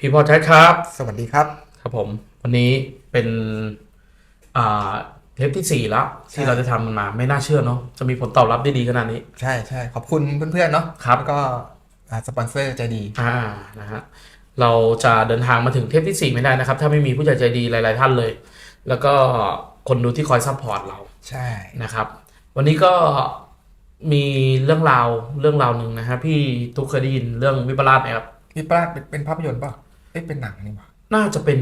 พี่พอใช้ครับ สวัสดีครับ ครับผม วันนี้เป็นอ่าเทปที่สี่แล้วใช่ ที่เราจะทำมันมาไม่น่าเชื่อเนาะจะมีผลตอบรับได้ดีขนาดนี้ ใช่ใช่ขอบคุณเพื่อนๆเนาะครับ แล้วก็อ่าสปอนเซอร์ใจดี อ่านะฮะเราจะเดินทางมาถึงเทปที่ 4 ไม่ได้นะครับ ถ้าไม่มีผู้ใหญ่ใจดีหลาย ๆ ท่านเลย แล้วก็คนดูที่คอยซัพพอร์ตเราใช่ นะครับ วันนี้ก็มีเรื่องราวเรื่องราวหนึ่งนะฮะพี่ทุกเคยได้ยินเรื่องวิปลาสไหมครับ พี่ปลาดเป็นเป็นภาพยนตร์ป่ะเอ้ยเป็นหนังนี่หว่า น่าจะเป็น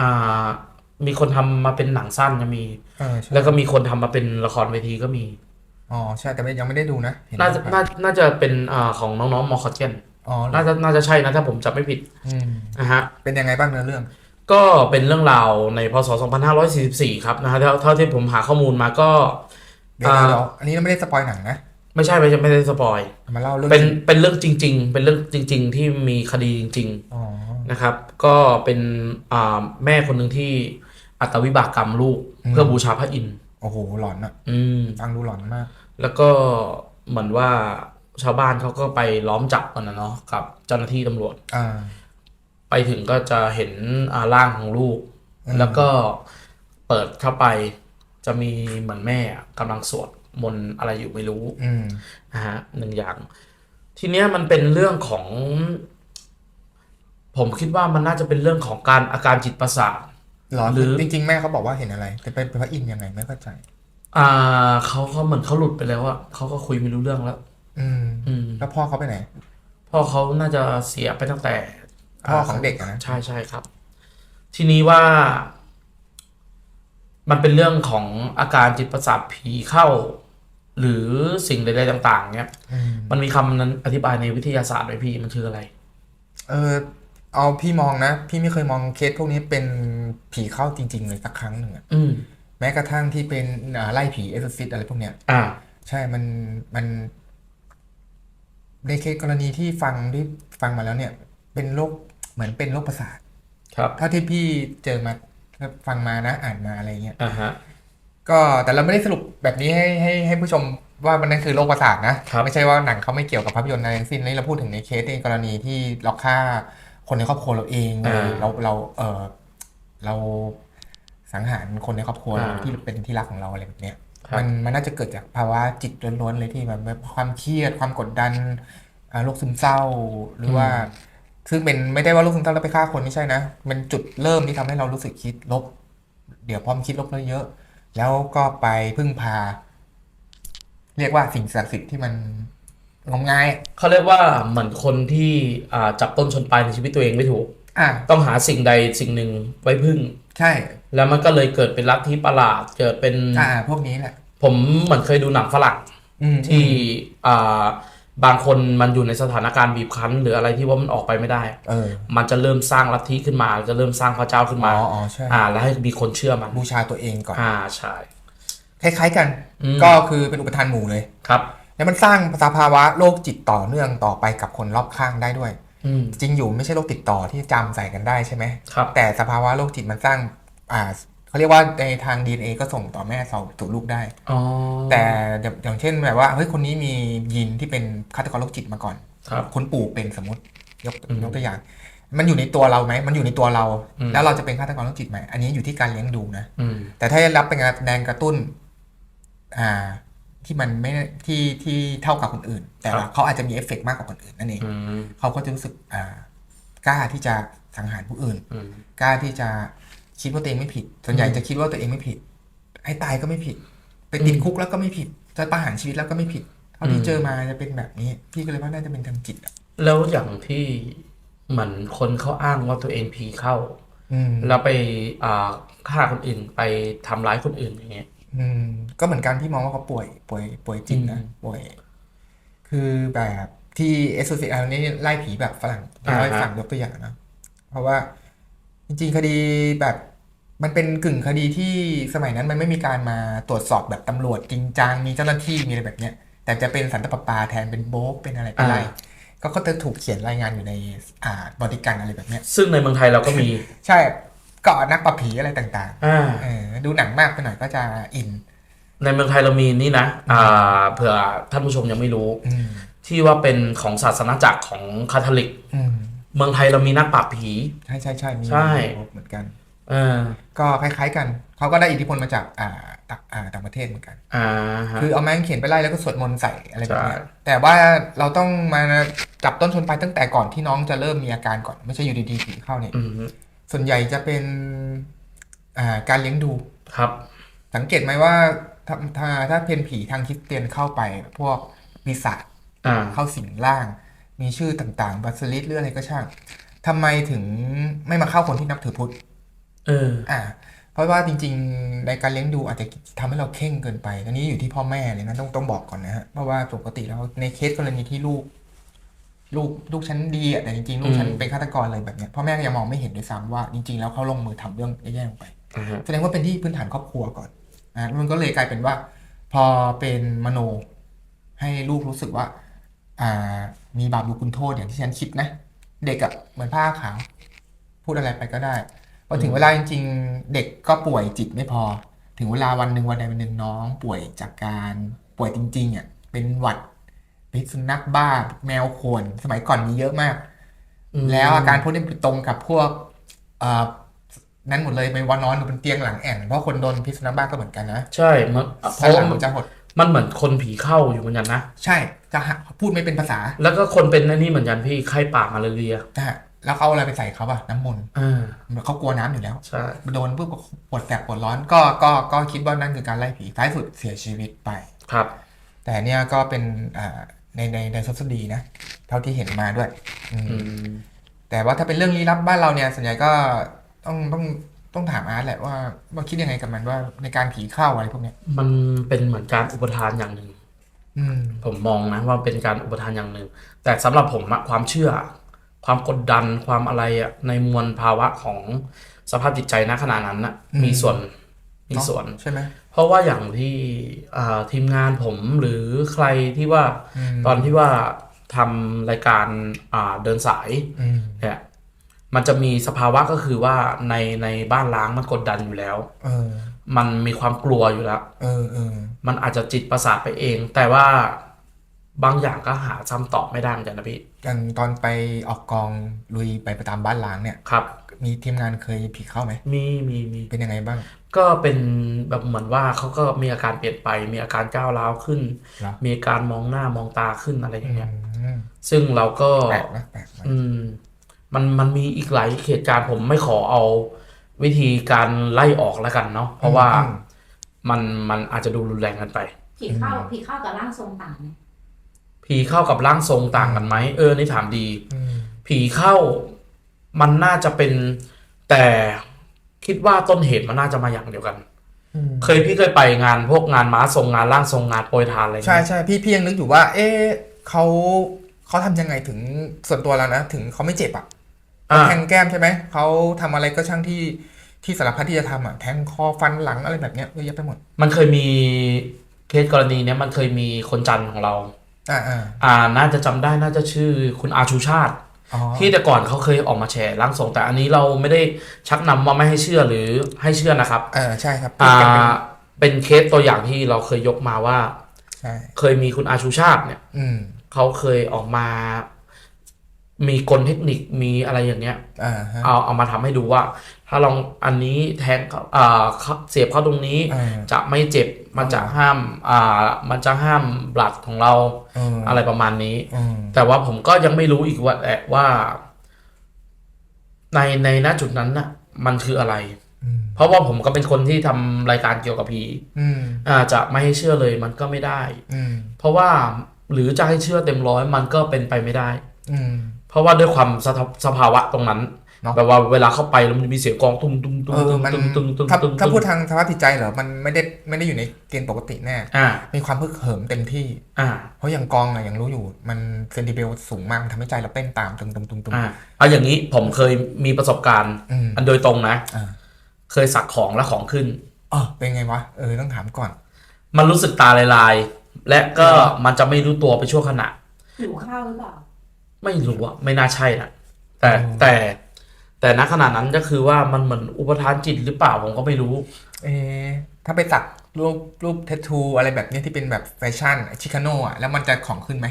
อ่ามีคนทำมาเป็นหนังสั้นก็มี เออใช่แล้วก็มีคนทำมาเป็นละครเวทีก็มี อ๋อใช่แต่ไม่ยังไม่ได้ดูนะเห็น่าจะผ่น่าน่าจะเป็นอ่าของน้องๆมอคอเจนอ๋อน่าจะน่าจะใช่นะถ้าผมจำไม่ผิดอืมนะฮะ เป็นยังไงบ้างเนื้อเรื่อง ก็เป็นเรื่องราวในพศ 2544 ครับนะฮะเท่าเท่าที่ผมหาข้อมูลมาก็ เดี๋ยวอ่าเดี๋ยวอันนี้เราไม่ได้สปอยหนังนะไม่ใช่ไม่ใช่ไม่ได้สปอย มาเล่าเรื่องเป็นจริงเป็นเรื่องจริง ๆ เป็นเรื่องจริง ๆ ที่มีคดีจริง อ๋อๆ นะครับ ก็เป็นอ่าแม่คนหนึ่งที่อัตวิบากกรรมลูกเพื่อบูชาพระอินทร์โอ้โหหลอนอะอืมฟังดูหลอนมาก แล้วก็เหมือนว่าชาวบ้านเขาก็ไปล้อมจับกันนะเนาะกับเจ้าหน้าที่ตำรวจอ่าไปถึงก็จะเห็นอ่าร่างของลูกอืมแล้วก็เปิดเข้าไปจะมีเหมือนแม่อะกำลังสวดมนต์อะไรอยู่ไม่รู้อืมนะฮะหนึ่งอย่าง ทีเนี้ยมันเป็นเรื่องของ ผมคิดว่ามันน่าจะเป็นเรื่องของการอาการจิตประสาทหลอนหรือจริงๆ แม่เขาบอกว่าเห็นอะไร แต่เป็นพระอินทร์ยังไงไม่เข้าใจ อ่าเขาเขาเหมือนเขาหลุดไปแล้วอะเขาก็คุยไม่รู้เรื่องแล้ว อืม อืมแล้วพ่อเขาไปไหน พ่อเขาน่าจะเสียไปตั้งแต่พ่อของเด็กอะนะ ใช่ใช่ครับ ทีนี้ว่า มันเป็นเรื่องของอาการจิตประสาทผีเข้า หรือสิ่งใดๆต่าง ๆ เนี่ย อืมมันมีคำนั้นอธิบายในวิทยาศาสตร์ไว้พี่มันคืออะไร เออ เอาพี่มองนะ พี่ไม่เคยมองเคสพวกนี้เป็นผีเข้าจริง ๆ เลยสักครั้งหนึ่งอะอืมแม้กระทั่งที่เป็นอ่าไล่ผีเอสซิสอะไรพวกเนี้ย อ่า ใช่มันมัน ในเคสกรณีที่ฟังที่ฟังมาแล้วเนี่ย เป็นโรคเหมือนเป็นโรคประสาทครับเท่าที่พี่เจอมาฟังมานะ อ่านมาอะไรเงี้ย อ่าฮะ ก็แต่เราไม่ได้สรุปแบบนี้ให้ให้ให้ผู้ชมว่ามันนั่นคือโรคประสาทนะครับ ไม่ใช่ว่าหนังเขาไม่เกี่ยวกับภาพยนตร์อะไรทั้งสิ้นนี่เราพูดถึงในเคสในกรณีที่เราฆ่า คนในครอบครัวเราเองเลยอ่าเราเราเออเราสังหารคนในครอบครัวอ่าที่เป็นที่รักของเราอะไรแบบเนี้ยครับมันมันน่าจะเกิดจากภาวะจิตล้วนๆเลยที่แบบแบบความเครียดความกดดันอ่าโรคซึมเศร้า หรือว่า ซึ่งเป็นไม่ได้ว่าโรคซึมเศร้าแล้วไปฆ่าคนไม่ใช่นะมันจุดเริ่มที่ทำให้เรารู้สึกคิดลบ เดี๋ยวพอมนคิดลบเยอะๆแล้วก็ไปพึ่งพา เรียกว่าสิ่งศักดิ์สิทธิ์ที่มัน งมงายเขาเรียกว่าเหมือนคนที่อ่าจับต้นชนปลายในชีวิตตัวเองไม่ถูกอะต้องหาสิ่งใดสิ่งหนึ่งไว้พึ่ง ใช่ แล้วมันก็เลยเกิดเป็นลัทธิประหลาดเกิดเป็นอ่าพวกนี้แหละ ผมเหมือนเคยดูหนังฝรั่งอืมที่อ่าบางคนมันอยู่ในสถานการณ์บีบคั้น หรืออะไรที่ว่ามันออกไปไม่ได้เออมันจะเริ่มสร้างลัทธิขึ้นมา จะเริ่มสร้างพระเจ้าขึ้นอ๋มาออ๋อใช่อ่า แล้วให้มีคนเชื่อมัน บูชาตัวเองก่อน อ่า ใช่ คล้ายๆกันอืมก็คือเป็นอุปทานหมู่เลย ครับ แล้วมันสร้างสภาวะโรคจิตต่อเนื่องต่อไปกับคนรอบข้างได้ด้วยอืมจริงอยู่ไม่ใช่โรคติดต่อที่จำใส่กันได้ใช่ไหมครับแต่สภาวะโรคจิตมันสร้างอ่าเขาเรียกว่าในทาง DNA ก็ส่งต่อแม่สู่ลูกได้อ๋อแต่อย่างอย่างเช่นแบบว่าเฮ้ยคนนี้มียีนที่เป็นฆาตกรโรคจิตมาก่อนครับคุณปู่เป็นสมมติยกอืมยกตัวอย่าง มันอยู่ในตัวเราไหมมันอยู่ในตัวเราอืมแล้วเราจะเป็นฆาตกรโรคจิตไหมอันนี้อยู่ที่การเลี้ยงดูนะอืมแต่ถ้าได้รับเป็นแรงกระตุ้น อ่า ที่มันไม่ที่ที่เท่ากับคนอื่น แต่ว่าเขาอาจจะมีเอฟเฟกต์มากกว่าคนอื่นนั่นเองอืมเขาก็จะรู้สึกอ่ากล้าที่จะสังหารผู้อื่นอืมกล้าที่จะคิดว่าตัวเองไม่ผิด ส่วนใหญ่จะคิดว่าตัวเองไม่ผิด ให้ตายก็ไม่ผิด ไปติดอืมคุกแล้วก็ไม่ผิด จะประหารชีวิตแล้วก็ไม่ผิดเท่าที่อืมเจอมาจะเป็นแบบนี้ พี่ก็เลยว่าน่าจะเป็นทางจิตอะแล้วอย่างที่เหมือนคนเขาอ้างว่าตัวเองผีเข้าอืมแล้วไปอ่าฆ่าคนอื่นไปทำร้ายคนอื่นอย่างเงี้ย อืมก็เหมือนกันพี่มองว่าเขาป่วยป่วย ป่วยจิตนะอืมป่วย คือแบบที่เอสโซเซียนี้ไล่ผีแบบฝรั่งอ่าฮะเล่าให้ฟังยกตัวอย่างนะ เพราะว่าจริง ๆ คดีแบบมันเป็นกึ่งคดีที่สมัยนั้นมันไม่มีการมาตรวจสอบแบบตำรวจจริงจังมีเจ้าหน้าที่มีอะไรแบบเนี้ย แต่จะเป็นสันตปาปาแทนเป็นโบ๊กเป็นอะไรเป็นอะไรอ่าก็ก็จะถูกเขียนรายงานอยู่ในอ่าบอดี้กันอะไรแบบเนี้ยซึ่งในเมืองไทยเราก็มี ใช่ ก็นักปราบผีอะไรต่างอ่า ๆเออดูหนังมากไปหน่อยก็จะอินในเมืองไทยเรามีนี่นะอ่าเผื่อท่านผู้ชมยังไม่รู้ อืมที่ว่าเป็นของศาสนาจักรของคาทอลิก อืมเมืองไทยเรามีนักปราบผี ใช่ใช่ใช่มีใช่ เหมือนกัน เออก็คล้ายๆกัน เขาก็ได้อิทธิพลมาจากอ่าต่างอ่าต่างประเทศเหมือนกัน อ่าฮะ คือเอาไม้กางเขียนไปไล่แล้วก็สวดมนต์ใส่อะไรแบบเนี้ยใช่ แต่ว่าเราต้องมาจับต้นชนปลายตั้งแต่ก่อนที่น้องจะเริ่มมีอาการก่อน ไม่ใช่อยู่ดีๆผีเข้าเนี่ย อืม ส่วนใหญ่จะเป็นอ่าการเลี้ยงดูครับ สังเกตไหมว่าถ้าถ้าถ้าเป็นผีทางคริสเตียนเข้าไปพวกปีศาจอ่าเข้าสิงร่าง มีชื่อต่างๆบัสลิสหรืออะไรก็ช่างทำไมถึงไม่มาเข้าคนที่นับถือพุทธเอออ่า เพราะว่าจริง ๆ ในการเลี้ยงดูอาจจะทำให้เราเข่งเกินไปอันนี้อยู่ที่พ่อแม่เลยนะต้องต้องบอกก่อนนะฮะเพราะว่าปกติแล้วในเคสกรณีที่ลูก ลูกลูกฉันดีอะแต่จริงๆ ลูกฉันอืมเป็นฆาตกรอะไรแบบเนี้ยพ่อแม่ก็ยังมองไม่เห็นด้วยซ้ำว่าจริงๆ แล้วเขาลงมือทำเรื่องแย่ๆลงไปอ่าฮะแสดงว่าเป็นที่พื้นฐานครอบครัวก่อนอ่ามันก็เลยกลายเป็นว่า พอเป็นมโน ให้ลูกรู้สึกว่า อ่า มีบาปบุญคุณโทษอย่างที่ฉันคิดนะ เด็กอะเหมือนผ้าขาว พูดอะไรไปก็ได้พอถึงเวลาจริง ๆ เด็กก็ป่วยจิตไม่พอ ถึงเวลาวันหนึ่งวันใดวันหนึ่งน้อง ป่วยจากการป่วยจริงๆอะเป็นหวัด พิษสุนัขบ้า แมวข่วนสมัยก่อนมีเยอะมากอืมแล้วอาการพวกนี้ไปตรงกับพวกเอ่อนั้นหมดเลยเป็นวันนอนอยู่บนเตียงหลังแอ่นเพราะคนโดนพิษสุนัขบ้าก็เหมือนกันนะ ใช่มันเพสันราะหลัว่างมันจะหดมันเหมือนคนผีเข้าอยู่เหมือนกันนะ ใช่จะหาพูดไม่เป็นภาษา แล้วก็คนเป็นในนี่เหมือนกันพี่ไข้ป่ามาลาเรียนะฮะแล้วเขาเอาอะไรไปใส่เขาอะน้ำมนต์อ่าเขากลัวน้ำอยู่แล้วใช่โดนปุ๊บก็ปวดแสบปวดร้อน ก็ก็ก็คิดว่านั่นคือการไล่ผีท้ายสุดเสียชีวิตไปครับ แต่เนี่ยก็เป็นอ่า ในในในทศดีนะ เท่าที่เห็นมาด้วยอืมอืม แต่ว่าถ้าเป็นเรื่องลี้ลับบ้านเราเนี่ยส่วนใหญ่ก็ต้องต้องต้องถามอาร์ตแหละว่าว่าคิดยังไงกับมันว่าในการผีเข้าอะไรพวกเนี้ย มันเป็นเหมือนการอุปทานอย่างหนึ่ง อืม ผมมองนะว่าเป็นการอุปทานอย่างหนึ่ง แต่สำหรับผมอะความเชื่อ ความกดดันความอะไรอะในมวลภาวะของสภาพจิตใจณขณะนั้นอะมีส่วน มีส่วนใช่ไหมเพราะว่าอย่างที่อ่าทีมงานผมหรือใครที่ว่าอืมตอนที่ว่าทำรายการอ่าเดินสายอืมเนี่ยมันจะมีสภาวะก็คือว่าในในบ้านล้างมันกดดันอยู่แล้วเออมันมีความกลัวอยู่แล้วเออเออมันอาจจะจิตประสาทไปเอง แต่ว่าบางอย่างก็หาคำตอบไม่ได้เหมือนกันนะพี่อย่างตอนไปออกกองลุยไปประตามบ้านล้างเนี่ยครับ มีทีมงานเคยผีเข้าไหมมีมีมีเป็นยังไงบ้าง ก็เป็นแบบเหมือนว่าเขาก็มีอาการเปลี่ยนไป มีอาการก้าวร้าวขึ้น เหรอ มีอาการมองหน้ามองตาขึ้นอะไรอย่างเงี้ย อืมซึ่งเราก็ แปลกนะแปลกนะอืมมันมันมีอีกหลายเหตุการณ์ผมไม่ขอเอาวิธีการไล่ออกแล้วกันเนาะเพราะว่าอืมมันมันอาจจะดูรุนแรงกันไป ผีเข้าผีเข้ากับร่างทรงต่างไหมผีเข้ากับร่างทรงต่างกันไหมเออนี่ถามดี อืม ผีเข้า มันน่าจะเป็นแต่คิดว่าต้นเหตุมันน่าจะมาอย่างเดียวกันอืมเคยพี่เคยไปงานพวกงานม้าทรงงานร่างทรงงานโปรยทานอะไรใช่เงี้ยใช่พี่พี่ยังนึกอยู่ว่า เอ๊ะเขาเขาทำยังไงถึงส่วนตัวแล้วนะ ถึงเขาไม่เจ็บอะอ่าแทงแก้มใช่ไหมเขาทำอะไรก็ช่างที่ที่สารพัดที่จะทำอะแทงคอฟันหลังอะไรแบบเนี้ยเยอะแยะไปหมด มันเคยมีเคสกรณีเนี้ยมันเคยมีคนจันทร์ของเราอ่าอ่าอ่าน่าจะจำได้น่าจะชื่อคุณอาชูชาติอ๋อ ที่แต่ก่อนเขาเคยออกมาแชร์ร่างทรงแต่อันนี้เราไม่ได้ชักนำว่าไม่ให้เชื่อหรือให้เชื่อนะครับเออใช่ครับพูอ่ดกันเป็นาเป็นเคสตัวอย่างที่เราเคยยกมาว่าใช่เคยมีคุณอาชูชาติเนี่ยอืมเขาเคยออกมา มีกลเทคนิคมีอะไรอย่างเงี้ยอ่าฮะเอาเอามาทำให้ดูว่า ถ้าลองอันนี้แทงเข้าอ่าเข้าเสียบเข้าตรงนี้ อ่า จะไม่เจ็บมันจะห้ามอ่ามันจะห้ามบลัดของเราเอออะไรประมาณนี้ อืมแต่ว่าผมก็ยังไม่รู้อีกว่าแหละว่า ในในณจุดนั้นน่ะ มันคืออะไร อืมเพราะว่าผมก็เป็นคนที่ทำรายการเกี่ยวกับผีอืมอ่าจะไม่ให้เชื่อเลยมันก็ไม่ได้ อืมเพราะว่าหรือจะให้เชื่อเต็มร้อยมันก็เป็นไปไม่ได้ อืม เพราะว่าด้วยความสภาสภาวะตรงนั้นเนาะแบบว่าเวลาเข้าไปแล้วมันจะมีเสียงกลองตุ้มตุ้มตุ้มเออตุ้มมันตุ้มตุ้มตุ้มถ้าตุ้มถ้าพูดทางสภาพจิตใจเหรอ มันไม่ได้ไม่ได้อยู่ในเกณฑ์ปกติแน่ อ่า มีความพึกเหิมเต็มที่ อ่า เพราะอย่างกองอะอย่างรู้อยู่ มันเซนติเบลสูงมากมันทำให้ใจเราเต้นตามตึงตึงตึงตึง อ่าเอาอย่างนี้ผมเคยมีประสบการณ์ อืมอันโดยตรงนะ อ่า เคยสักของแล้วของขึ้น อ๋อเป็นไงวะ เออต้องถามก่อน มันรู้สึกตาลายๆและก็มันจะไม่รู้ตัวไปชั่วขณะ หิวข้าวหรือเปล่า ไม่รู้อะไม่น่าใช่นะแต่อืมแต่แต่ณขณะนั้นก็คือว่ามันเหมือนอุปทานจิตหรือเปล่าผมก็ไม่รู้ เอะถ้าไปสักรูปรูปเททูอะไรแบบเนี้ยที่เป็นแบบแฟชั่นชิคาโน่อะแล้วมันจะของขึ้นไหม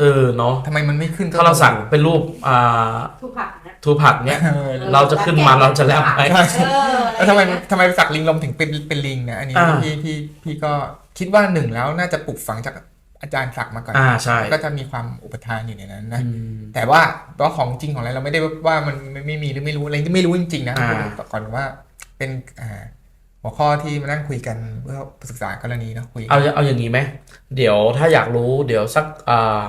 เออเนาะทำไมมันไม่ขึ้นถ้าเราสักเป็นรูปอ่าทุกผักนะทูผักเนี้ยเออเราจะขึ้นมาเราจะแลบไหมใช่เออแล้วทำไมทำไมสักลิงลมถึงเป็นเป็นลิงนะอันนี้อ่าพี่พี่พี่ก็คิดว่าหนึ่งแล้วน่าจะปลูกฝังจาก อาจารย์สักมาก่อนอ่าใช่ ก็จะมีความอุปทานอยู่ในนั้นนะอืมแต่ว่าว่าของจริงของอะไรเราไม่ได้ว่ามันไม่ไม่มีหรือไม่รู้อะไรที่ไม่รู้จริงๆนะอ่าพูดก่อนว่าเป็นอ่าหัวข้อที่มานั่งคุยกันเพื่อศึกษากรณีเนาะคุยเอาเอาอย่างนี้ไหมเดี๋ยวถ้าอยากรู้เดี๋ยวสักอ่า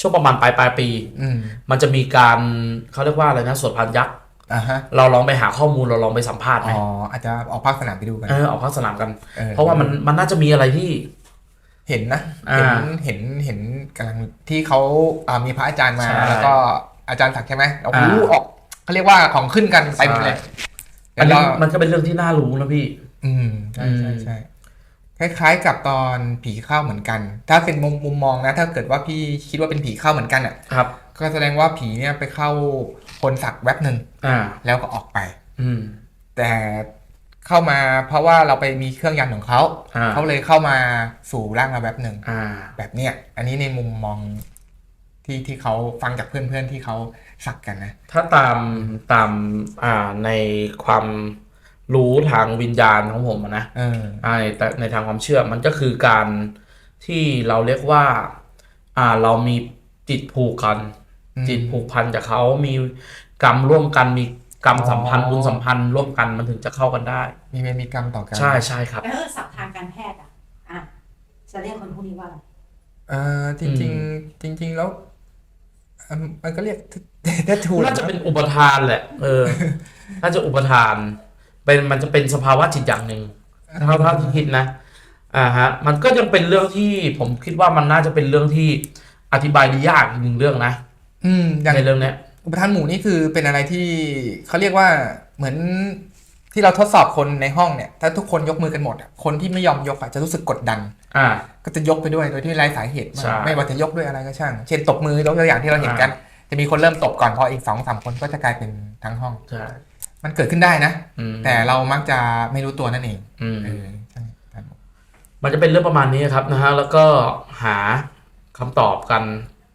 ช่วงประมาณปลายปลายปีอืมมันจะมีการเขาเรียกว่าอะไรนะสวดพันยักษ์อ่าฮะเราลองไปหาข้อมูลเราลองไปสัมภาษณ์ไหมอ๋ออาจจะออกภาคสนามไปดูกันเออออกภาคสนามกันออเพราะว่ามันมันน่าจะมีอะไรที่ เห็นนะอ่าเห็นเห็นเห็นกำลังที่เขาอ่ามีพระอาจารย์มาใช่แล้วก็อาจารย์สักดิ์ใช่ไหมโอ้โหอ่าออกเขาเรียกว่าของขึ้นกันไปหมดเลยอันแล้นี้วก็มันก็เป็นเรื่องที่น่ารู้นะพี่ อืมใช่ใช่อืมใช่คล้ายๆกับตอนผีเข้าเหมือนกัน ถ้าเป็นมุมมุมมองนะ ถ้าเกิดว่าพี่คิดว่าเป็นผีเข้าเหมือนกันอะ ครับ ก็แสดงว่าผีเนี่ยไปเข้าคนสักแวบหนึ่งอ่า แล้วก็ออกไป อืม แต่ เข้ามาเพราะว่าเราไปมีเครื่องยันต์ของเขาอ่า เขาเลยเข้ามาสู่ร่างเราแวบหนึ่งอ่า แบบเนี้ยอันนี้ในมุมมองที่ที่เขาฟังจากเพื่อนๆที่เขาสักกันนะ ถ้าตามตามอ่าในความรู้ทางวิญญาณของผมอะนะ เออ อ่าในแต่ในทางความเชื่อมันก็คือการที่เราเรียกว่า อ่าเรามีจิตผูกกัน อืม จิตผูกพันจากเขามีกรรมร่วมกันมี กรรมอ๋อสัมพันธ์บุญสัมพันธ์ร่วมกันมันถึงจะเข้ากันได้ มีเวรมีกรรมต่อกันใช่ใช่ครับ แล้วสับทางการแพทย์อะอะจะเรียกคนพวกนี้ว่าอะไรเออจริงๆจริง ๆแล้วอืมมันก็เรียกแททูน่าจะเป็นอุปทานแหละ เออ น่าจะอุปทาน เป็นมันจะเป็นสภาวะจิตอย่างหนึ่งเท่าเท่าที่คิดนะ อ่าฮะ มันก็ยังเป็นเรื่องที่ผมคิดว่ามันน่าจะเป็นเรื่องที่อธิบายได้ยากอีกหนึ่งเรื่องนะ อืมอย่างในเรื่องเนี้ย อุปทานหมู่นี่คือเป็นอะไรที่เขาเรียกว่าเหมือนที่เราทดสอบคนในห้องเนี่ย ถ้าทุกคนยกมือกันหมดอะคนที่ไม่ยอมยกอะจะรู้สึกกดดัน อ่า ก็จะยกไปด้วยโดยที่ไร้สาเหตุใช่ ไม่ว่าจะยกด้วยอะไรก็ช่าง เช่นตบมือยกตัวอย่างที่เราเห็นกัน จะมีคนเริ่มตบก่อนพออีกสองสามคนก็จะกลายเป็นทั้งห้อง ใช่มันเกิดขึ้นได้นะ อืมแต่เรามักจะไม่รู้ตัวนั่นเองอืม เออใช่ครับ มันจะเป็นเรื่องประมาณนี้ครับนะฮะแล้วก็หาคำตอบกัน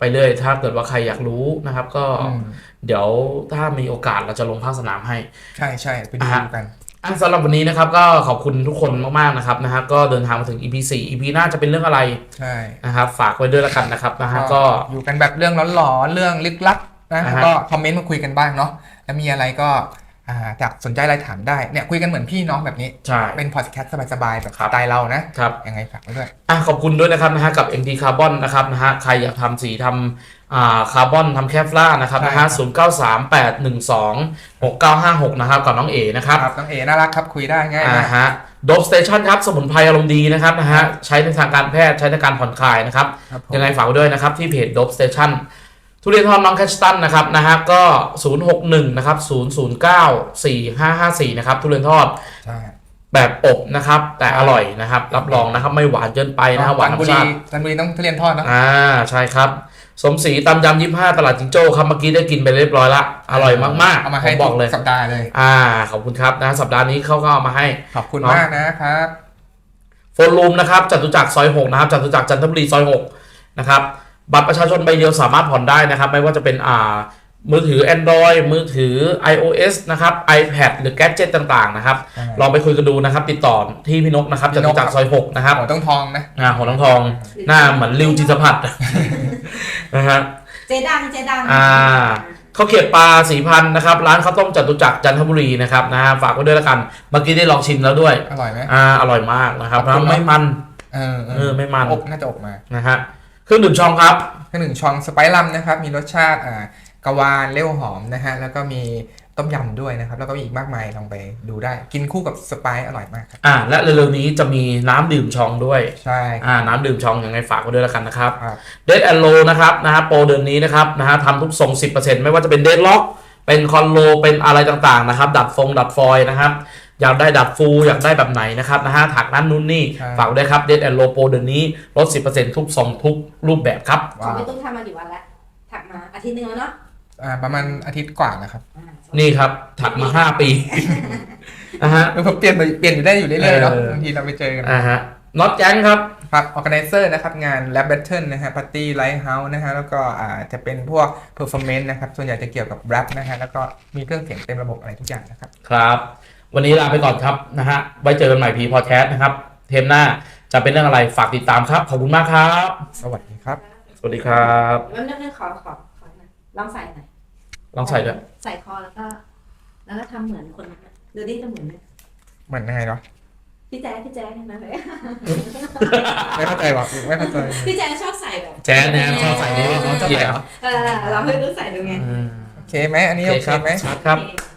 ไปเรื่อยถ้าเกิดว่าใครอยากรู้นะครับ ก็อืมเดี๋ยวถ้ามีโอกาสเราจะลงภาคสนามให้ ใช่ใช่ไปดูอ่าฮะกันอะสำหรับวันนี้นะครับก็ขอบคุณทุกคนมากๆนะครับนะฮะก็เดินทางมาถึง EP 4 EP หน้าจะเป็นเรื่องอะไรใช่นะครับฝากไว้ด้วยแล้วกันนะครับนะฮะก็อยู่กันแบบเรื่องหลอนๆเรื่องลึกลับนะอ่าฮะแล้วก็คอมเมนต์มาคุยกันบ้างเนาะแล้วมีอะไรก็อ่า จากสนใจอะไรถามได้เนี่ยคุยกันเหมือนพี่น้องแบบนี้ใช่เป็นพอดแคสต์สบายๆแบบครับสไตล์เรานะครับยังไงฝากไว้ด้วยอะขอบคุณด้วยนะครับนะฮะกับ MD Carbon นะครับนะฮะใครอยากทำสีทำอ่าคาร์บอนทำแคฟล่านะครับนะฮะ0 9 3 8 1 2 6 9 5 6นะครับกับน้องเอนะครับครับน้องเอน่ารักครับคุยได้ง่ายอ่านะฮะโดบสเตชันครับสมุนไพรอารมณ์ดีนะครับนะฮะใช้ในทางการแพทย์ใช้ในการผ่อนคลายนะครับครับผมยังไงฝากไว้ด้วยนะครับที่เพจโดบสเตชัน ทุเรียนทอดน้องแคชตันนะครับนะฮะก็ 061นะครับ009 4554นะครับทุเรียนทอดใช่แบบอบนะครับ แต่อร่อยนะครับ รับรองนะครับไม่หวานเกินไปนะครับหวานจันทบุธรรมรีชาติจันทบุรีต้องทุเรียนทอดเนอะอ่าใช่ครับ สมศรีตำยำยี่ห้าตลาดจิงโจ้ครับเมื่อกี้ได้กินไปเรียบร้อยละอร่อยมากๆเอามาผให้มบอกเลยทุสัปดาห์เลย อ่าขอบคุณครับนะสัปดาห์นี้เขาก็เอามาให้ขอบคุณเนาะมากนะครับโฟนรูมนะครับจตุจักรซอย6นะครับจตุจักรจันทบุรีซอย6นะครับ บัตรประชาชนใบเดียวสามารถผ่อนได้นะครับ ไม่ว่าจะเป็นอ่ามือถือ Android มือถือ iOS นะครับ iPad หรือ gadget ต่าง ๆ นะครับใช่ลองไปคุยกันดูนะครับ ติดต่อที่พี่นกนะครับพี่จนกตุจักรซอย 6 นะครับหัวต้องทองนะอ่าของน้องทอง หน้าเหมือนริวจิตรพัฒน์นะฮะเจดังเจดังอ่าข้าวเกรียบปลาสีพันธุ์นะครับ ร้านข้าวต้มจตุจักรจันทบุรีนะครับนะฮะฝากไว้ด้วยแล้วกัน เมื่อกี้ได้ลองชิมแล้วด้วย อร่อยไหมอ่าอร่อยมากนะครับขอบคุณแล้วไม่มันเออเออไม่มันอบน่าจะอบมานะฮะ เครื่องดื่มชองครับเครื่องหนึ่งชองสไปรัมนะครับ มีรสชาติอ่ากะวานเลี้ยวหอมนะฮะ แล้วก็มีต้มยำด้วยนะครับ แล้วก็มีอีกมากมายลองไปดูได้ กินคู่กับสไปซ์อร่อยมากครับ อ่า และเร็วๆนี้จะมีน้ำดื่มชองด้วย ใช่ อ่า น้ำดื่มชองยังไงฝากไว้ด้วยแล้วกันนะครับครับเดดแอนโลนะครับนะฮะโปรเดือนนี้นะครับนะฮะทำทุกทรง 10%ไม่ว่าจะเป็นเดดล็อก เป็นคอนโล เป็นอะไรต่างๆนะครับ ดัดฟงดัดฟอยล์นะครับ อยากได้ดัดฟูอยากได้แบบไหนนะครับนะฮะถักนั้นนู่นนี่ใช่ฝากไว้ด้วยครับเดดแอนโลโปรเดือนนี้ลด 10%ทุกทรงทุกรูปแบบครับของว้าวพี่ตุ้มทำมากี่วันแล้วถักมาอาทิตย์หนึงแล้วเนาะอ่าประมาณอาทิตย์กว่านะครับอ่านี่ครับถักมา 5 ปีนะฮะ เออเปลี่ยนไปเปลี่ยนอยู่ได้อยู่เรื่อยๆเนาะเออ บางทีเราไปเจอกัน อ่าฮะน็อตแจ้งครับ ครับ organizer นะครับงาน lab battle นะฮะ party lighthouse นะฮะ แล้วก็อ่าจะเป็นพวก performance นะครับ ส่วนใหญ่จะเกี่ยวกับ rap นะฮะ แล้วก็มีเครื่องเสียงเต็มระบบอะไรทุกอย่างนะครับ ครับ วันนี้ลาไปก่อนครับนะฮะไว้เจอกันใหม่พีพอแคสนะครับ เทมหน้าจะเป็นเรื่องอะไรฝากติดตามครับ ขอบคุณมากครับ สวัสดีครับ สวัสดีครับแล้วนึกๆขอขอขอหน่อยลองใส่หน่อยลองใส่ด้วยใส่คอแล้วก็ แล้วก็ทำเหมือนคนนั้นอะดูดิจะเหมือนไหมเหมือนยังไงเนาะพี่แจ๊คพี่แจ๊คนั่นเลยไม่เข้าใจหรอกไม่เข้าใจ พี่แจ๊คชอบใส่แบบแจ๊สนะชอบใส่นี่น้องเจ้าแจ๋วเออเราให้ดูใส่ดูไง อืมโอเคไหมอันนี้โอโอเคเคครับไหม ชัดครับ โอเค